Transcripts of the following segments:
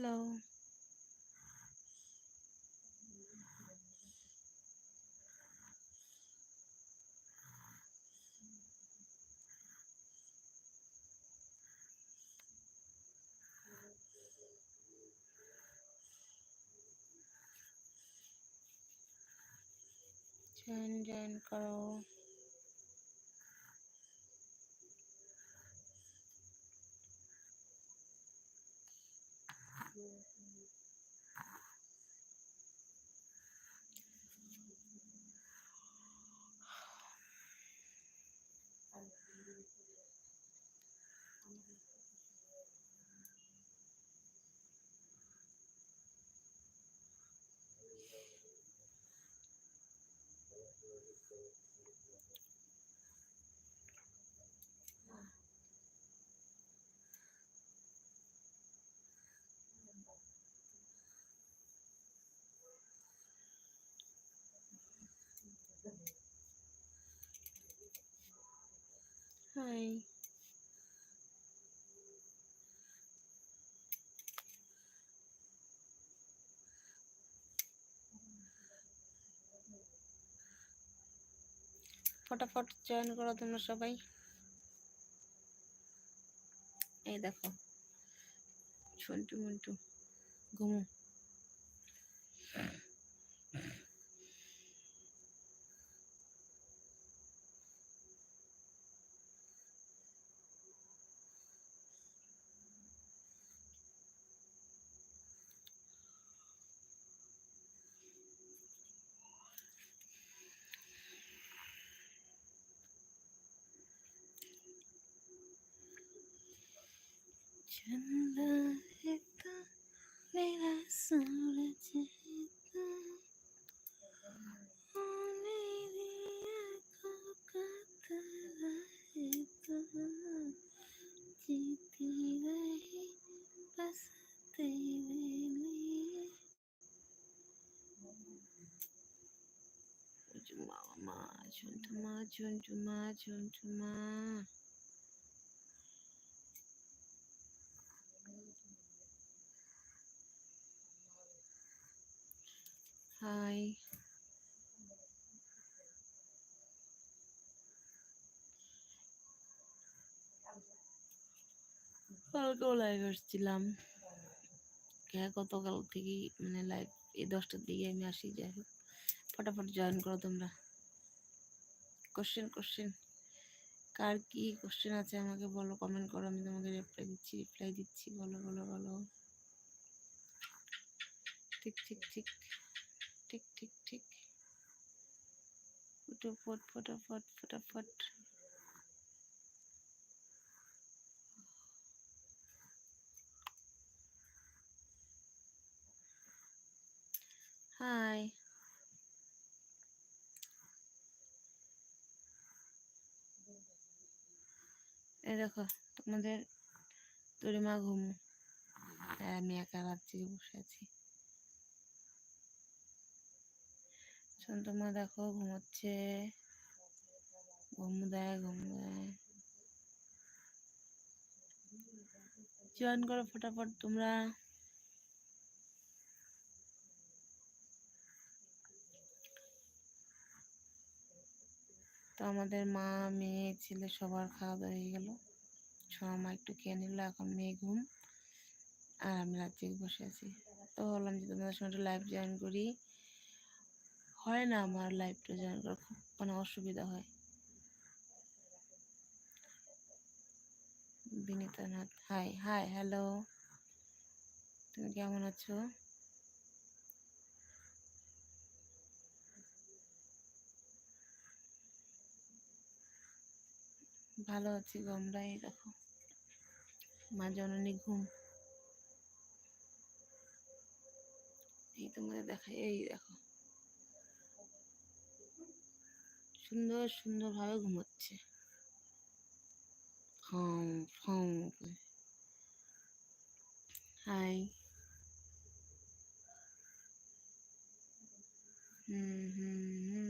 Hello join join করো hi ফটাফট join করো তোমরা সবাই। এই দেখো। সন্টু মন্টু ঘুমো। majun cuma majun cuma Hai. কালকেও লাইভ আসছিলাম হ্যাঁ গতকাল থেকেই মানে লাইভ এই দশটার দিকে আমি আসি যাই হোক ফটাফট জয়েন করো তোমরা কোশ্চেন কোশ্চেন কার কি কোশ্চেন আছে আমাকে বলো কমেন্ট করো, আমি তোমাকে রিপ্লাই দিচ্ছি রিপ্লাই দিচ্ছি, বলো বলো বলো। ঠিক ঠিক ঠিক ঠিক ঠিক ঠিক। ফটাফট ফটাফট ফটাফট হাই এই দেখো, তোমাদের তরিমা ঘুম। আর আমি একা জেগে বসে আছি। সন্তমা দেখো ঘুমোচ্ছে। ঘুম দেয় ঘুম দেয়। জয়েন করো ফটাফট তোমরা। তো আমাদের মা, মেয়ে, ছেলে সবার খাওয়া দাওয়া হয়ে গেল। ছোঁয়া মা একটু খেয়ে নিল, এখন মেয়ে ঘুম। আর আমি রাত জেগে বসে আছি। তো বললাম যে তোমাদের সঙ্গে একটু লাইভ জয়েন করি। হয় না আমার লাইভটা জয়েন করা খুব মানে অসুবিধা হয়। Binita Nath hi hi hello তুমি কেমন আছো? ভালো আছি গো আমরা এই দেখো। মা জননী ঘুম। এই তোমাদের দেখা এই দেখো। সুন্দর সুন্দর ভাবে ঘুমোচ্ছে হাই। হুম হুম হুম।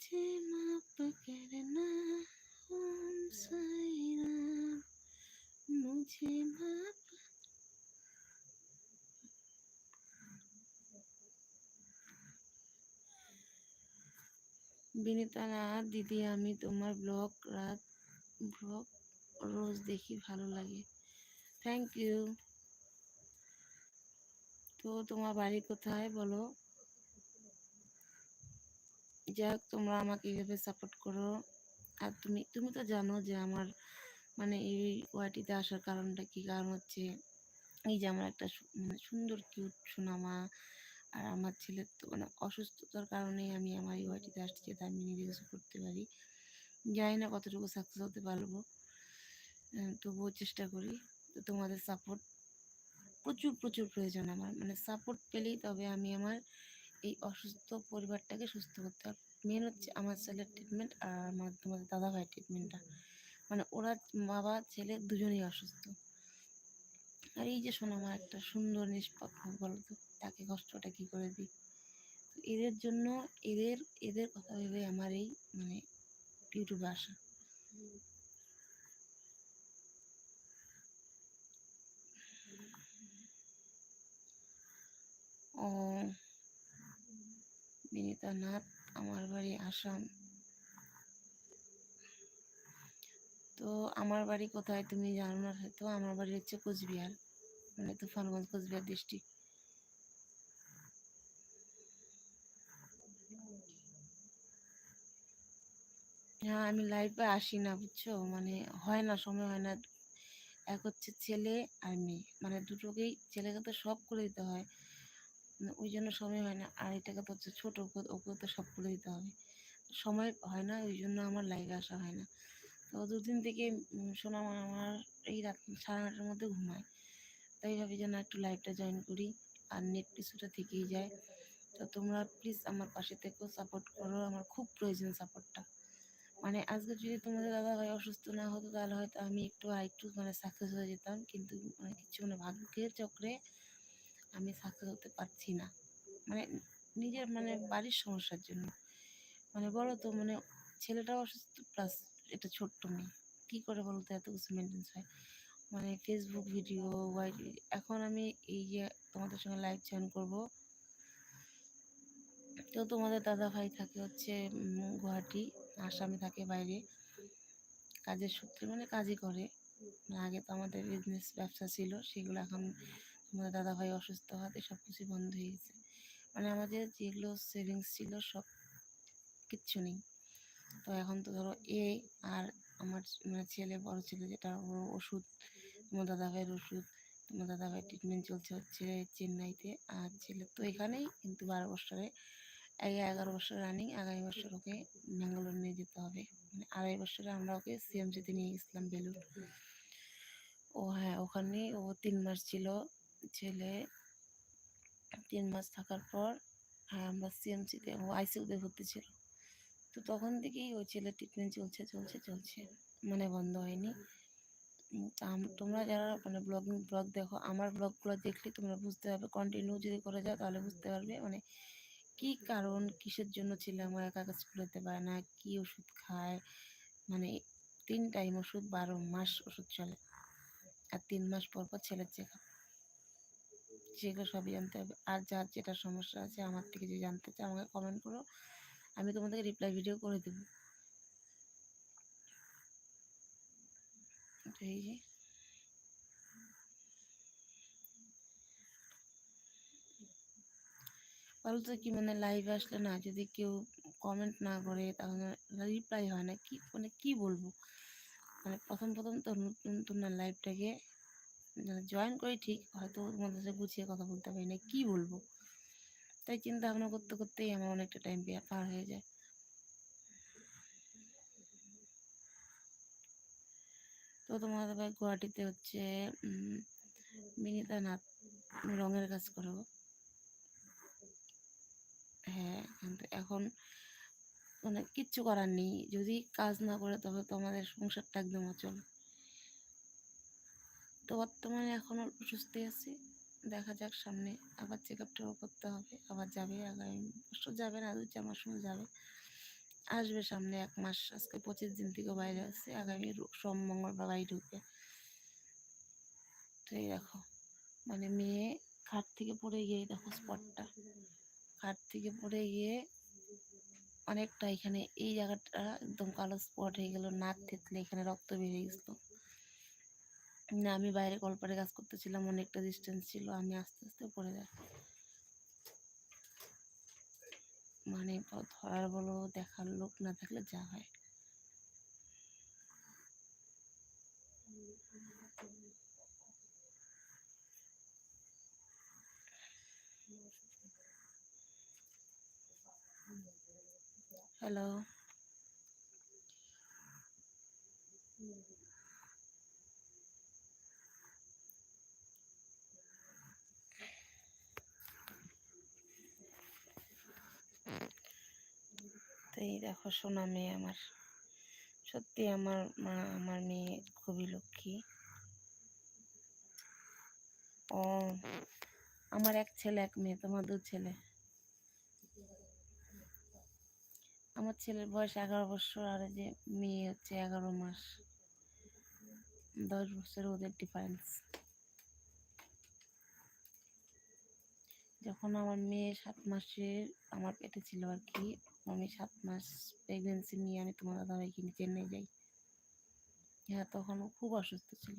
मुझे माफ करना ओम साई राम मुझे माफ বিনিতা রাত দিদি আমি তোমার ব্লগ রাত ব্লগ রোজ দেখি ভালো লাগে। থ্যাংক ইউ তো তোমার বাড়ি কোথায় বলো? যাই হোক তোমরা আমাকে এইভাবে সাপোর্ট করো। আর তুমি তুমি তো জানো যে আমার মানে এই ওয়াটিতে আসার কারণটা কি? কারণ হচ্ছে এই যে আমার একটা মানে সুন্দর কিউট সোনামা, আর আমার ছেলের তো মানে অসুস্থতার কারণে আমি আমার এই ওয়াটিতে আসছি যাতে আমি নিজে কিছু করতে পারি। জানি না কতটুকু সাকসেস হতে পারব। তবুও চেষ্টা করি তো তোমাদের সাপোর্ট প্রচুর প্রচুর প্রয়োজন আমার। মানে সাপোর্ট পেলেই তবে আমি আমার এই অসুস্থ পরিবারটাকে সুস্থ করতে পারব মেন হচ্ছে আমার ছেলের ট্রিটমেন্ট আর আমার তোমাদের দাদা ভাইয়ের ট্রিটমেন্টটা মানে ওরা বাবা, ছেলে দুজনেই অসুস্থ। আর এই যে শোনো, আমার একটা সুন্দর নিষ্পাপ বলতো, তাকে কষ্টটা কি করে দিই? তো এদের জন্য এদের এদের কথা ভেবে আমার এই মানে ইউটিউবে আসা। ও বিনীতা নাথ, আমার বাড়ি আসাম। তো আমার বাড়ি কোথায় তুমি জানো না হয়তো আমার বাড়ি হচ্ছে কোচবিহার মানে তুফানগঞ্জ, কোচবিহার ডিস্ট্রিক্ট হ্যাঁ আমি লাইভে আসি না, বুঝছ? মানে হয় না, সময় হয় না। এক হচ্ছে ছেলে আর মেয়ে মানে দুটোকেই ছেলেকে তো সব করে দিতে হয়। ওই জন্য সময় হয় না। আর এটাকে তো ছোট ওকে, ওকেও তো সব করে দিতে হবে। সময় হয় না, ওই জন্য আমার লাইভে আসা হয় না। তো দুদিন থেকে সোনাম আমার এই রাত, সাড়ে নটার মধ্যে ঘুমায়। তাই ভাবি যেন একটু লাইভটা জয়েন করি আর নেট কিছুটা থেকেই যায়। তো তোমরা প্লিজ আমার পাশে থেকেও সাপোর্ট করো। আমার খুব প্রয়োজন সাপোর্টটা মানে আজকে যদি তোমাদের দাদা ভাই অসুস্থ না হতো, তাহলে হয়তো আমি একটু আর একটু মানে সাকসেস হয়ে যেতাম। কিন্তু মানে কিছু মানে ভাগ্যের চক্রে আমি সাকসেস হতে পারছি না। মানে নিজের মানে বাড়ির সমস্যার জন্য। মানে বলো তো মানে ছেলেটাও অসুস্থ প্লাস এটা ছোট্ট মেয়ে। কী করে বলো তো, এত কিছু মেনটেন্স হয়। মানে ফেসবুক ভিডিও ওয়াই এখন আমি এই যে তোমাদের সঙ্গে লাইভ জয়েন করব। তো তোমাদের দাদা ভাই থাকে হচ্ছে গুয়াহাটি, আসামে থাকে বাইরে। কাজের সূত্রে মানে কাজই করে। মানে আগে তো আমাদের বিজনেস ব্যবসা ছিল, সেগুলো এখন আমাদের দাদা ভাই অসুস্থ হওয়াতে সব কিছুই বন্ধ হয়ে গেছে। মানে আমাদের যেগুলো সেভিংস ছিল সব কিচ্ছু নেই। তো এখন তো ধরো এ আর আমার মানে ছেলে, বড় ছেলে, যেটা ওর ওষুধ, তোমার দাদা ভাইয়ের ওষুধ, তোমার দাদা ভাইয়ের ট্রিটমেন্ট চলছে হচ্ছে চেন্নাইতে। আর ছেলে তো এখানেই, কিন্তু বারো বছরে, এই এগারো বছর রানিং আগামী বছর ওকে ব্যাঙ্গালোর নিয়ে যেতে হবে। মানে আড়াই বছরে আমরা ওকে সিএমসিতে নিয়ে গেছিলাম বেলুর ও হ্যাঁ ওখানে ও তিন মাস ছিল। ছেলে তিন মাস থাকার পর আমরা সিএমসিতে ও আইসিউতে ভর্তি ছিল। তো তখন থেকেই ওই ছেলের ট্রিটমেন্ট চলছে চলছে চলছে। মানে বন্ধ হয়নি। তোমরা যারা মানে ব্লগিং ব্লগ দেখো, আমার ব্লগগুলো দেখলে তোমরা বুঝতে পারবে কন্টিনিউ যদি করে যাও তাহলে বুঝতে পারবে মানে কি কারণ কিসের জন্য ছেলে আমার একা কাজ করতে পারে না, কি ওষুধ খায়? মানে তিন টাইম ওষুধ, বারো মাস ওষুধ চলে। আর তিন মাস পর পর ছেলের চেক সেগুলো সবই জানতে হবে। আর যার যেটা সমস্যা আছে আমার থেকে যদি জানতে চাও আমাকে কমেন্ট করো। আমি তোমাদেরকে রিপ্লাই ভিডিও করে দেবো। এই যে। বলতো কি মানে লাইভ আসলে না, যদি কেউ কমেন্ট না করে তাহলে রিপ্লাই হয় না। কি মানে কি বলব? মানে প্রথম প্রথম তো নতুন নতুন না লাইভটাকে জয়েন করি ঠিক হয়তো তোমাদের সাথে গুছিয়ে কথা বলতে পারি না কি বলব? তাই চিন্তা ভাবনা করতে করতেই আমার অনেকটা টাইম পার হয়ে যায়। তো তোমাদের ভাই গুয়াহাটিতে হচ্ছে উম, বিনীতা নাথ রঙের কাজ করো হ্যাঁ এখন মানে কিচ্ছু করার নেই যদি কাজ না করে তবে তো আমাদের সংসারটা একদম অচল। তো বর্তমানে এখনও সুস্থই আছি। দেখা যাক সামনে আবার চেক আপটাও করতে হবে, আবার যাবে আগামী বছর, যাবে না দু চার মাস মতো যাবে। আসবে সামনে এক মাস, আজকে পঁচিশ দিন থেকে বাইরে আছে, আগামী সোম, মঙ্গলবার বাড়ি ঢুকবে তো এই দেখো মানে মেয়ে খাট থেকে পড়ে গিয়ে, দেখো স্পটটা। খাট থেকে পড়ে গিয়ে অনেকটা এখানে, এই জায়গাটা একদম কালো স্পট হয়ে গেল, নাক থেতলে এখানে রক্ত বেরিয়ে গেছিল। না, আমি বাইরে কলপারে কাজ করতেছিলাম, অনেকটা ডিস্টেন্স ছিল, আমি আস্তে আস্তে পড়ে যাই। মানে ধরার বলো, দেখার লোক না থাকলে যা হয়। হ্যালো এই দেখো সোনা মেয়ে আমার। সত্যি আমার মা আমার মেয়ে খুবই লক্ষ্মী। ও, আমার এক ছেলে, এক মেয়ে, তোমার দু ছেলে। আমার ছেলের বয়স এগারো বছর, আর যে মেয়ে হচ্ছে এগারো মাস। দশ বছর ওদের ডিফারেন্স যখন আমার মেয়ে সাত মাসের আমার পেটে ছিল আর কি আমি সাত মাস প্রেগনেন্সি নিয়ে আমি তোমার দাদা ভাইকে নিয়ে চেন্নাই যাই। হ্যাঁ তখন খুব অসুস্থ ছিল।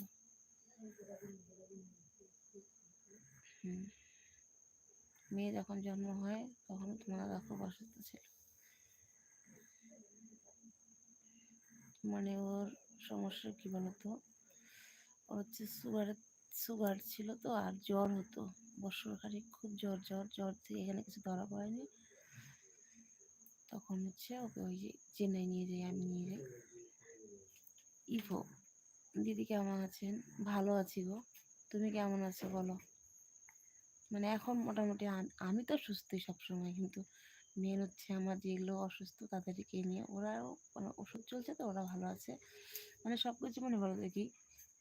মেয়ে যখন জন্ম হয় তখন তোমার দাদা খুব অসুস্থ ছিল। মানে ওর সমস্যা কি বলতো? ওর হচ্ছে সুগার সুগার ছিল তো আর জ্বর হতো। বছরখানি খুব জ্বর জ্বর জ্বর থেকে এখানে কিছু ধরা পড়েনি। তখন হচ্ছে ওকে ওই যে চেন্নাই নিয়ে যাই, আমি নিয়ে যাই। ইভো, দিদি কেমন আছেন? ভালো আছি গো। তুমি কেমন আছো বলো? মানে এখন মোটামুটি আমি তো সুস্থই সবসময়, কিন্তু মেন হচ্ছে আমার যেগুলো অসুস্থ তাদেরকে নিয়ে ওরাও মানে ওষুধ চলছে তো, ওরা ভালো আছে। মানে সব কিছু মানে ভালো দেখি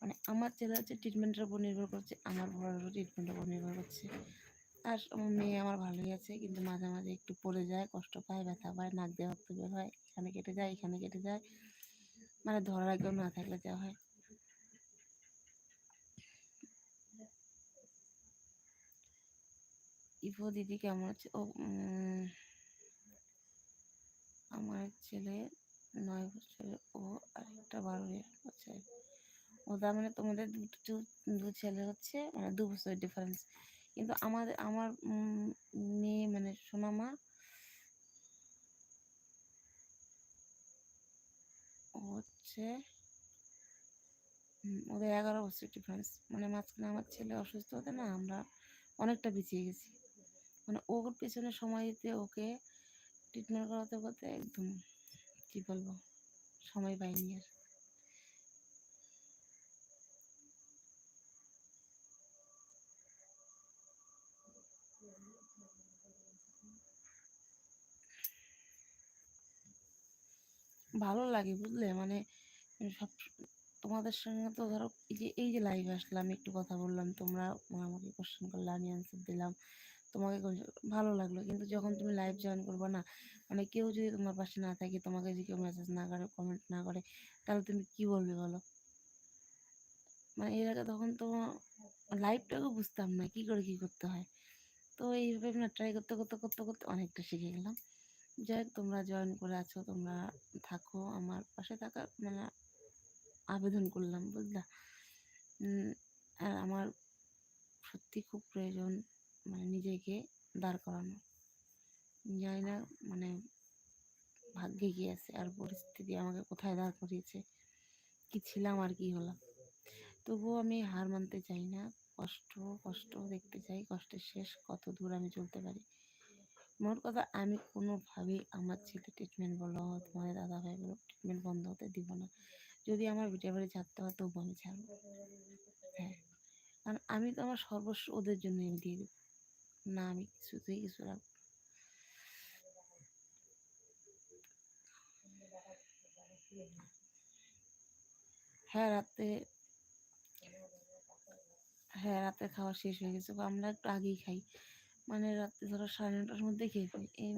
মানে আমার ছেলে হচ্ছে ট্রিটমেন্টের উপর নির্ভর করছে, আমার বড় ট্রিটমেন্টের উপর নির্ভর করছে। আর মেয়ে আমার ভালোই আছে, কিন্তু মাঝে মাঝে একটু পড়ে যায়, কষ্ট পায়, ব্যথা পায়, নাক দিয়ে রক্ত বের হয়, এখানে কেটে যায়, এখানে কেটে যায়। মানে ধরার কেউ না থাকলে যা হয়। ইফো দিদি কেমন আছে? ও আমার ছেলে নয় বছরের, ও আরেকটা বারো বছর ওদের মানে তোমাদের দুটো দু ছেলে হচ্ছে মানে দু বছরের ডিফারেন্স কিন্তু আমাদের আমার মেয়ে মানে সোনা সোনামা হচ্ছে ওদের এগারো বছর ডিফারেন্স মানে মাঝখানে আমার ছেলে অসুস্থ হতে না আমরা অনেকটা পিছিয়ে গেছি। মানে ওর পেছনে সময় দিতে, ওকে ট্রিটমেন্ট করাতে, করতে একদম, কি বলব, সময় পাইনি আর। ভালো লাগে বুঝলে? মানে সব তোমাদের সঙ্গে তো ধরো এই যে এই যে লাইভ আসলাম, একটু কথা বললাম, তোমরা আমাকে কোশ্চেন করলে, আমি অ্যান্সার দিলাম। তোমাকে ভালো লাগল। কিন্তু যখন তুমি লাইভ জয়েন করবে না মানে কেউ যদি তোমার পাশে না থাকে, তোমাকে যদি কেউ মেসেজ না করে কমেন্ট না করে, তাহলে তুমি কি বলবে বলো? মানে এর আগে তখন তো লাইভটাকেও বুঝতাম না, কি করে কি করতে হয়? তো এইভাবে না ট্রাই করতে করতে করতে করতে অনেকটা শিখে গেলাম। যাই তোমরা জয়েন করে আছো, তোমরা থাকো, আমার পাশে থাকার মানে আবেদন করলাম, বুঝলা? আর আমার সত্যি খুব প্রয়োজন মানে নিজেকে দাঁড় করানো। জানি না মানে ভাগ্যে কি আছে, আর পরিস্থিতি আমাকে কোথায় দাঁড় করিয়েছে, কি ছিলাম আর কি হলাম। তবুও আমি হার মানতে চাই না, কষ্ট কষ্ট দেখতে চাই, কষ্টের শেষ, কত দূর আমি চলতে পারি। মোট কথা আমি কোনোভাবেই আমার ছেলে ট্রিটমেন্ট বলো, তোমাদের দাদা ভাই বলো ট্রিটমেন্ট বন্ধ হতে দিব না। যদি আমার ভিটে বাড়ি ছাড়তে হয়, তবু আমি ছাড়বো। হ্যাঁ কারণ আমি তো আমার সর্বস্ব ওদের জন্য আমি দিয়ে দেবো। না, আমি কিছুতেই কিছু রাখব হ্যাঁ রাতে হ্যাঁ রাতে খাওয়া শেষ হয়ে গেছে। আমরা একটু আগেই খাই। মানে রাত্রে ধরো সাড়ে নটার মধ্যে খেয়ে ফেলি। এই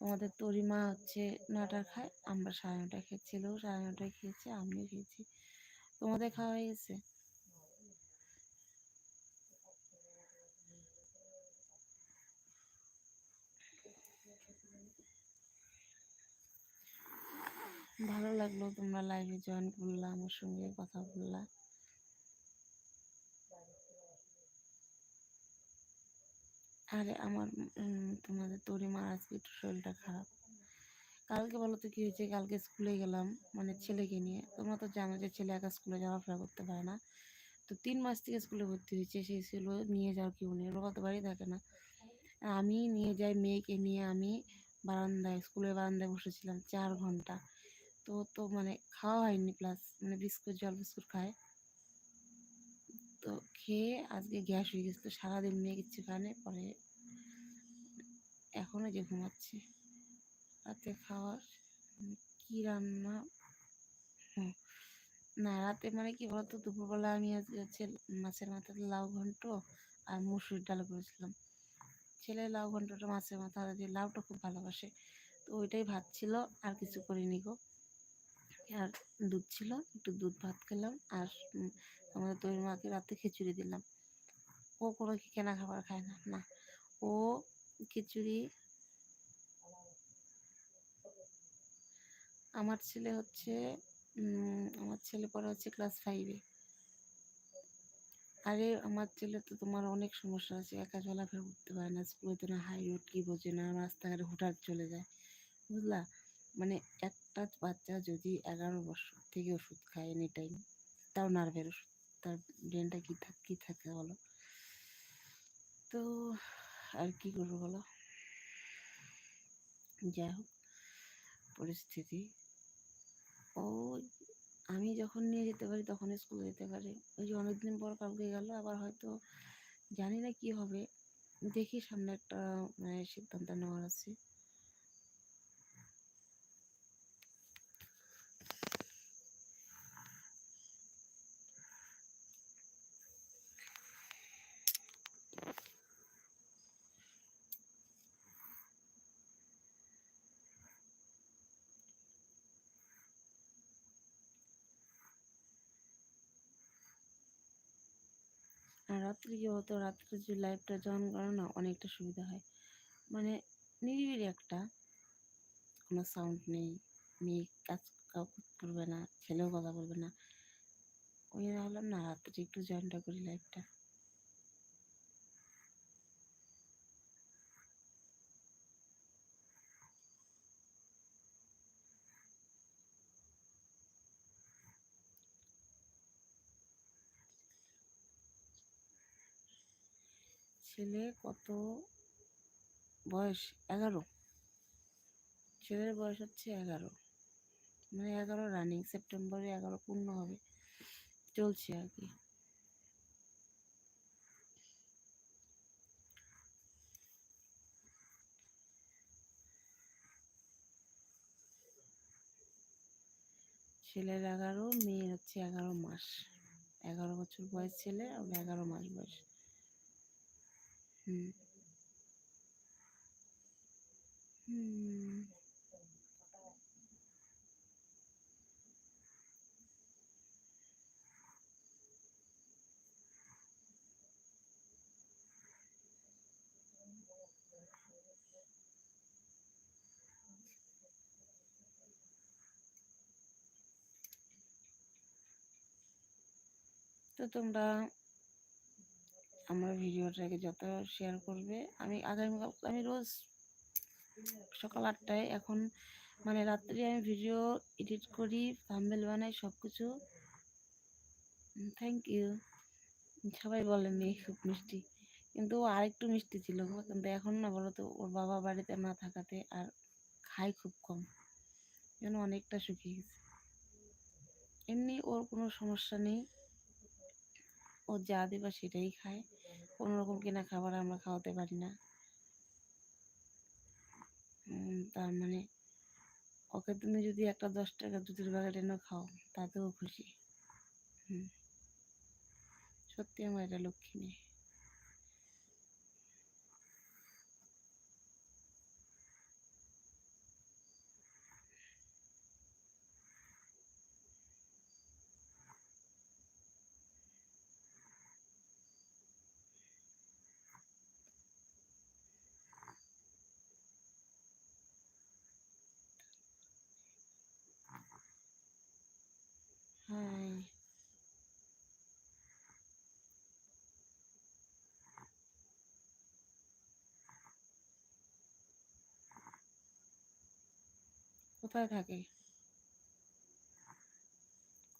আমাদের তরি মা হচ্ছে নটা খায়, আমরা সাড়ে নটা খেয়েছিলেও সাড়ে নটায় খেয়েছি, আমিও খেয়েছি। তোমাদের খাওয়া হয়ে গেছে? ভালো লাগল তোমরা লাইভে জয়েন করলা, আমার সঙ্গে কথা বললা। আরে আমার তোমাদের তরিমার আজকে একটু শরীরটা খারাপ। কালকে বলো তো কি হয়েছে? কালকে স্কুলে গেলাম মানে ছেলেকে নিয়ে। তোমরা তো জানো যে ছেলে একা স্কুলে যাওয়া ফেরা করতে পারে না। তো তিন মাস থেকে স্কুলে ভর্তি হয়েছে, সেই ছিল নিয়ে যাওয়ার কেউ নেই ওরা তো বাড়ি থাকে না। আমি নিয়ে যাই, মেয়েকে নিয়ে আমি বারান্দায়, স্কুলের বারান্দায় বসেছিলাম চার ঘণ্টা। তো তো মানে খাওয়া হয়নি প্লাস মানে বিস্কুট, জল বিস্কুট খায়। তো খেয়ে আজকে গ্যাস হয়ে গেছে, তো সারাদিন মেয়ে কিচ্ছু খানে পরে এখনও যে ঘুমাচ্ছে। রাতে খাওয়ার উম, কি রান্না? না রাতে মানে কি বলতো? দুপুরবেলা আমি আজকে হচ্ছে মাছের মাথাতে লাউ ঘন্ট আর মুসুর ডাল করেছিলাম। ছেলে লাউ ঘন্টটা মাছের মাথা দিয়ে লাউটা খুব ভালোবাসে। তো ওইটাই ভাত ছিল আর কিছু করিনি গো। আর দুধ ছিল একটু দুধ ভাত খেলাম আর আমাদের তৈরি মাকে রাতে খিচুড়ি দিলাম। ও কোনো কি কেনা খাবার খায় না না। ও খিচুড়ি। আমার ছেলে হচ্ছে আমার ছেলে পড়ে হচ্ছে ক্লাস ফাইভে আরে, আমার ছেলে তো তোমার অনেক সমস্যা আছে, একা চলাফেরা করতে পারে না, স্কুলে তো না হাই রোড কি বোঝে না, রাস্তাঘাটে হুঠাৎ চলে যায়। বুঝলা? মানে একটা বাচ্চা যদি এগারো বছর থেকে ওষুধ খায় এনি টাইম তাও নার্ভের ওষুধ, তার ব্রেনটা কি থাক, কি থাকে বলো? তো আর কি করব বলো? যাই হোক, পরিস্থিতি। ও, আমি যখন নিয়ে যেতে পারি তখন স্কুলে যেতে পারে। ওই যে অনেকদিন পর কালকে গেল, আবার হয়তো জানি না কি হবে। দেখি সামনে একটা মানে সিদ্ধান্ত নেওয়ার আছে আর রাত্রে হতো, রাত্রে যে লাইফটা জয়েন করো না অনেকটা সুবিধা হয়। মানে নিরিবিলি একটা। কোনো সাউন্ড নেই, মেয়ে কাজ কাউ করবে না, ছেলেও কথা বলবে না। ওই ভাবলাম না, রাত্রে একটু জয়েনটা করি লাইভটা ছেলে কত বয়স? এগারো। ছেলের বয়স হচ্ছে এগারো। মানে এগারো রানিং সেপ্টেম্বরে এগারো পূর্ণ হবে। চলছে আর কি। ছেলের এগারো, মেয়ের হচ্ছে এগারো মাস। এগারো বছর বয়স ছেলে, আর এগারো মাস বয়স। হুম হুম তো তোমরা আমার ভিডিওটাকে যত শেয়ার করবে, আমি আগামীকাল আমি রোজ সকাল আটটায় এখন মানে রাত্রে আমি ভিডিও এডিট করি থাম্বেল বানাই সব কিছু থ্যাংক ইউ সবাই বলে মেয়ে খুব মিষ্টি। কিন্তু ও আরেকটু মিষ্টি ছিল। কিন্তু এখন না বলো তো ওর বাবা বাড়িতে না থাকাতে আর খায় খুব কম। যেন অনেকটা শুকিয়ে গেছে। এমনি ওর কোনো সমস্যা নেই। ও যা দেবা সেটাই খায়। কোনো রকম কেনা খাবার আমরা খাওয়াতে পারি না। তার মানে ওকে তুমি যদি একটা দশ টাকা দুধের প্যাকেট এনে খাও, তাতেও খুশি। হুম। সত্যি আমার এটা লক্ষ্মী নেই। কোথায় থাকে?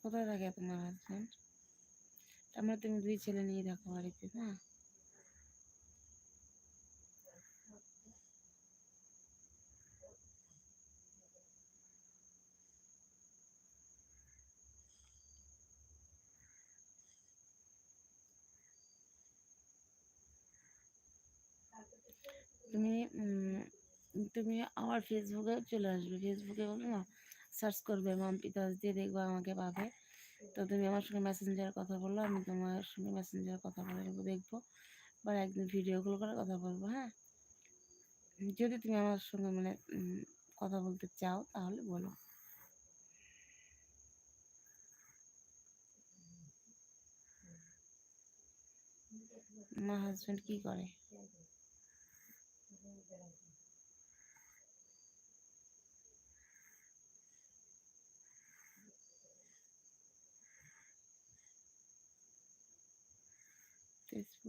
কোথায় থাকে তোমার হাজব্যান্ড মানে তুমি দুই ছেলে নিয়ে থাকো বাড়িতে, না? তুমি তুমি আমার ফেসবুকে চলে আসবে। ফেসবুকে বলো না সার্চ করবে, মাম পিতাস দিয়ে দেখবে, আমাকে পাবে। তো তুমি আমার সঙ্গে মেসেঞ্জার কথা বলল, আমি তোমার সঙ্গে মেসেঞ্জার কথা বলে নেব, দেখব। বা একদিন ভিডিও কল করে কথা বলব হ্যাঁ? যদি তুমি আমার সঙ্গে মানে কথা বলতে চাও, তাহলে বলো। আমার হাজবেন্ড কি করে?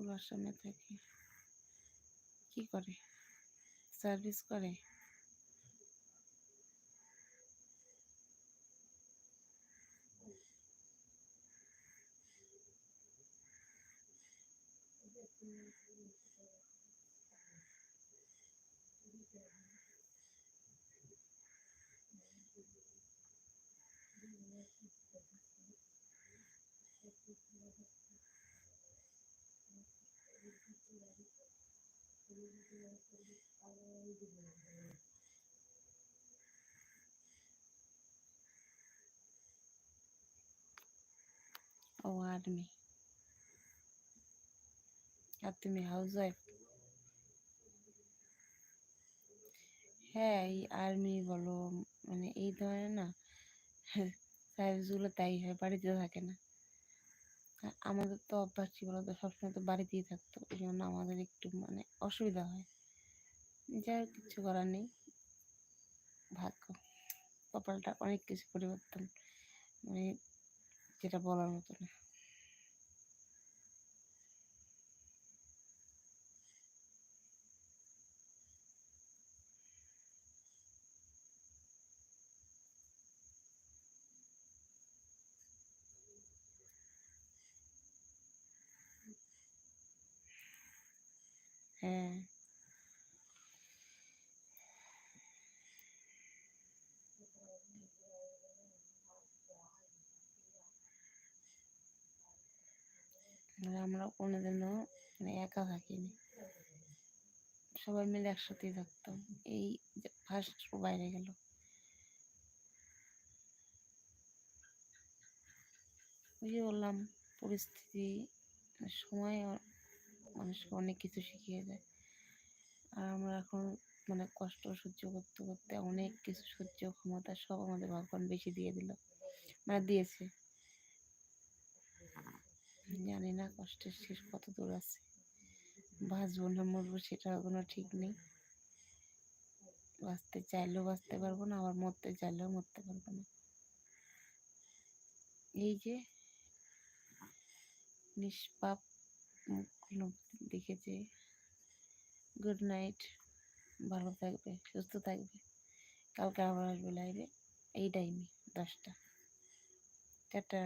তেজপুর আসামে থাকে। কি করে? সার্ভিস করে? ও আর্মি আর তুমি হাউস ওয়াইফ হ্যাঁ এই আর্মি বলো মানে এই ধরনের না সার্ভিসগুলো তাই হয়, বাড়িতে থাকে না। আর আমাদের তো অভ্যাস ছিল তো সবসময় তো বাড়িতেই থাকতো। এই জন্য আমাদের একটু মানে অসুবিধা হয়। যাই কিচ্ছু করার নেই। ভাগ্য। কপালটা অনেক কিছু পরিবর্তন। মানে যেটা বলার মতো না। হ্যাঁ। আমরা কোনোদিনও মানে একা থাকিনি। সবাই মিলে একসাথেই থাকতাম। এই ফার্স্ট বাইরে গেল। ওই যে বললাম, পরিস্থিতি, সময় মানুষকে অনেক কিছু শিখিয়ে দেয়। আর আমরা এখন মানে কষ্ট সহ্য করতে করতে অনেক কিছু সহ্য ক্ষমতা সব আমাদের ভগবান বেশি দিয়ে দিল। মানে দিয়েছে। জানি না কষ্টের শেষ কত দূর আছে। বাঁচবো না, মরবো সেটার কোনো ঠিক নেই। বাঁচতে চাইলেও বাঁচতে পারব না, আবার মরতে চাইলেও মরতে পারব না। এই যে নিষ্পাপ মুখগুলো দেখেছে গুড নাইট ভালো থাকবে, সুস্থ থাকবে। কালকে আবার আসবে লাইভে এই টাইমে দশটা। টাটা।